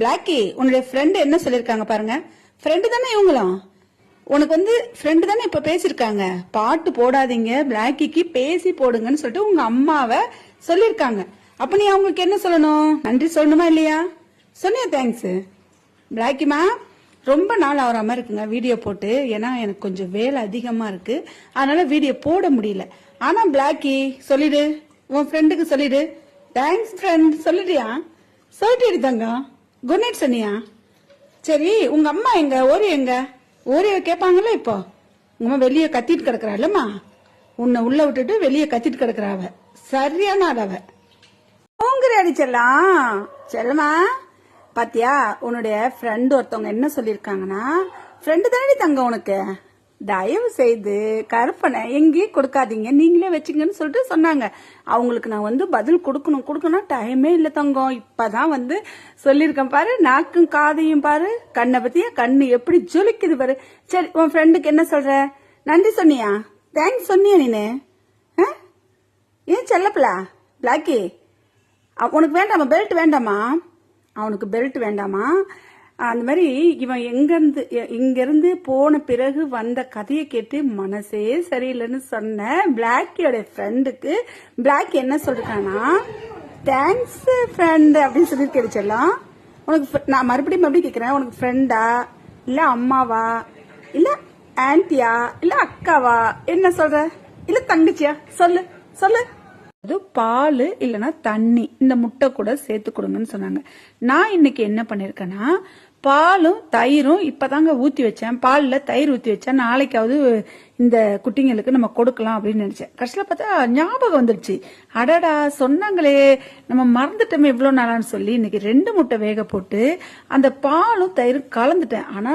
Blackie உன்னுடைய friend என்ன சொல்லிருக்காங்க பாருங்க. ஃப்ரெண்டு தானே இவங்களும். உனக்கு வந்து ஃப்ரெண்டு தானே இப்போ பேசியிருக்காங்க பாட்டு போடாதீங்க பிளாக்கிக்கு பேசி போடுங்கன்னு சொல்லிட்டு உங்க அம்மாவை சொல்லிருக்காங்க. அப்ப நீ அவங்களுக்கு என்ன சொல்லணும்? நன்றி சொல்லணுமா இல்லையா? சொன்னியா தேங்க்ஸ் பிளாக்கிமா ரொம்ப நாள் ஆகிற மாதிரி இருக்குங்க வீடியோ போட்டு. ஏன்னா எனக்கு கொஞ்சம் வேலை அதிகமாக இருக்கு. அதனால வீடியோ போட முடியல. ஆனால் பிளாக்கி சொல்லிடு. உன் ஃப்ரெண்டுக்கு சொல்லிடு. தேங்க்ஸ் ஃப்ரெண்ட் சொல்லிடுயா சொல்லிட்டு தங்கம். குட் நைட் சொன்னியா சரி உங்க அம்மா எங்க? ஓரி எங்க? ஓரியோ கேட்பாங்கல்ல இப்போ? உங்க அம்மா வெளியே கத்திட்டு கிடக்குறாள்லம்மா உன்னை உள்ள விட்டுட்டு வெளியே கத்திட்டு கிடக்குறா அவ. சரியான ஆள் அவ. பூங்குறி அடிச்சிடலாம் செல்லமா பாத்தியா உன்னுடைய ஃப்ரெண்டு ஒருத்தவங்க என்ன சொல்லியிருக்காங்கன்னா ஃப்ரெண்டு தானடி தங்க உனக்கு? தயவு செய்து கற்பனை எங்கேயும் கொடுக்காதீங்க. நீங்களே வச்சுங்கன்னு சொல்லிட்டு சொன்னாங்க. அவங்களுக்கு நான் வந்து பதில் கொடுக்கணும். கொடுக்கணும் டைமே இல்லை தங்கம். இப்பதான் வந்து சொல்லியிருக்கேன் பாரு. நாக்கும் காதையும் பாரு. கண்ணை பத்தியா? கண்ணு எப்படி ஜொலிக்குது பாரு. சரி உன் ஃப்ரெண்டுக்கு என்ன சொல்ற? நன்றி சொன்னியா? தேங்க்ஸ் சொன்னியா நீனு? ஆ? ஏன் செல்லப்பலா பிளாக்கி? அவ- உனக்கு வேண்டாமா? பெல்ட் வேண்டாமா? அவனுக்கு பெல்ட் வேண்டாமா? அந்த மாதிரி இவன் எங்கிருந்து எ- இங்கிருந்து போன பிறகு வந்த கதையை கேட்டு மனசே சரியில்லைன்னு சொன்ன பிளாக்கியோட ஃப்ரெண்டுக்கு பிளாக் என்ன சொல்றானா தேங்க்ஸ் ஃப்ரெண்ட் அப்படின்னு சொல்லி கிடைச்சிடலாம் உனக்கு நான் மறுபடியும் மறுபடியும் கேட்கிறேன் உனக்கு ஃப்ரெண்டா இல்ல அம்மாவா? இல்ல ஆன்ட்டியா இல்ல அக்காவா? என்ன சொல்ற? இல்ல தங்கச்சியா? சொல்லு சொல்லு. அது பால் இல்லைன்னா தண்ணி. இந்த முட்டை கூட சேர்த்து கொடுங்கன்னு சொன்னாங்க. நான் இன்னைக்கு என்ன பண்ணிருக்கேன்னா பாலும் தயிரும் இப்பதாங்க ஊத்தி வச்சேன். பாலில் தயிர் ஊத்தி வச்சேன். நாளைக்காவது இந்த குட்டிங்களுக்கு நம்ம கொடுக்கலாம் அப்படின்னு நினைச்சேன். கடைசியில பார்த்தா ஞாபகம் வந்துடுச்சு அடடா சொன்னாங்களே நம்ம மறந்துட்டோமே இவ்வளோ நாளான்னு சொல்லி இன்னைக்கு ரெண்டு முட்டை வேக போட்டு அந்த பாலும் தயிரும் கலந்துட்டேன். ஆனா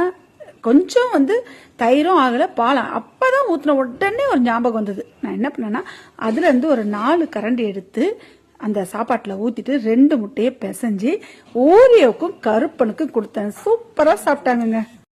கொஞ்சம் வந்து தயிரும் ஆகலை பாலம். அப்பதான் ஊத்தின உடனே ஒரு ஞாபகம் வந்தது. நான் என்ன பண்ணேன்னா அதுல இருந்து ஒரு நாலு கரண்டி எடுத்து அந்த சாப்பாட்டில் ஊற்றிட்டு ரெண்டு முட்டையை பிசைஞ்சு ஓரியோவுக்கும் கருப்பனுக்கும் கொடுத்தேன். சூப்பராக சாப்பிட்டாங்கங்க.